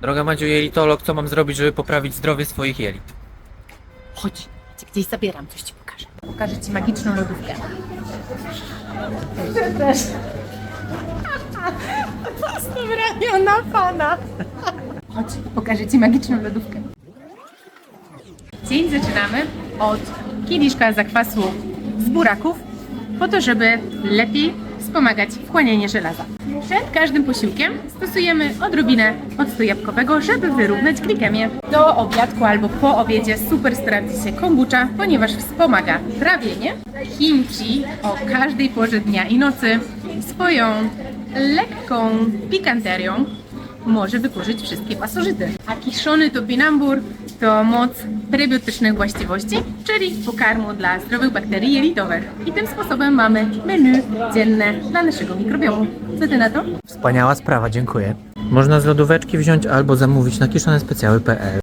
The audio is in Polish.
Droga Madziu, jelitolog, co mam zrobić, żeby poprawić zdrowie swoich jelit? Chodź, cię gdzieś zabieram, coś ci pokażę. Pokażę ci magiczną lodówkę. Przepraszam. Postaw ramiona pana. Chodź, pokażę ci magiczną lodówkę. Dzień zaczynamy od kieliszka zakwasu z buraków, po to, żeby lepiej wspomagać wchłanianie żelaza. Przed każdym posiłkiem stosujemy odrobinę octu jabłkowego, żeby wyrównać glikemię. Do obiadku albo po obiedzie super sprawdzi się kombucha, ponieważ wspomaga trawienie. Kimchi o każdej porze dnia i nocy swoją lekką pikanterią może wykurzyć wszystkie pasożyty. A kiszony topinambur to moc prebiotycznych właściwości, czyli pokarmu dla zdrowych bakterii jelitowych. I tym sposobem mamy menu dzienne dla naszego mikrobiomu. Co ty na to? Wspaniała sprawa, dziękuję. Można z lodóweczki wziąć albo zamówić na kiszonespecjały.pl